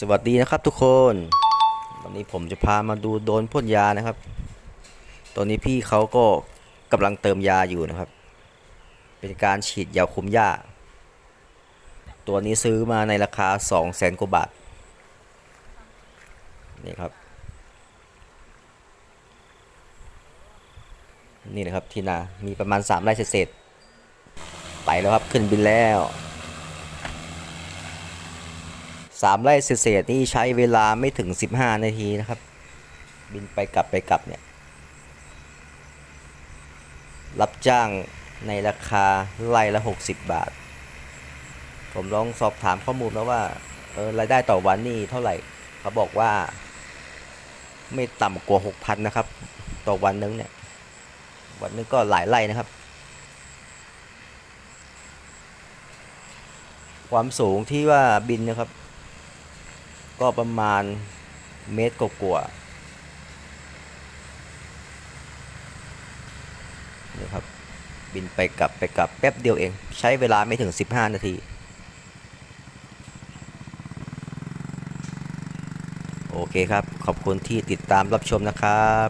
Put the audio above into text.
สวัสดีนะครับทุกคน วันนี้ผมจะพามาดูโดนพ่นยานะครับ ตอนนี้พี่เขาก็กำลังเติมยาอยู่นะครับ เป็นการฉีดยาคุมหญ้า ตัวนี้ซื้อมาในราคา 2 0 0แสนกว่าบาท นี่ครับ นี่นะครับที่นา มีประมาณ 3 ไร่เศษๆไปแล้วครับ ขึ้นบินแล้ว สามไร่เศษนี่ใช้เวลาไม่ถึง15นาทีนะครับ บินไปกลับไปกลับเนี่ย รับจ้างในราคาไร่ละ60บาท ผมลองสอบถามข้อมูลแล้วว่าเออรายได้ต่อวันนี่เท่าไหร่ เขาบอกว่า ไม่ต่ำกว่า6,000นะครับ ต่อวันนึงเนี่ย วันนึงก็หลายไร่นะครับความสูงที่ว่าบินนะครับ ก็ประมาณเมตรกว่าๆนี่ครับ บินไปกลับไปกลับแป๊บเดียวเอง ใช้เวลาไม่ถึง 15 นาที โอเคครับ ขอบคุณที่ติดตามรับชมนะครับ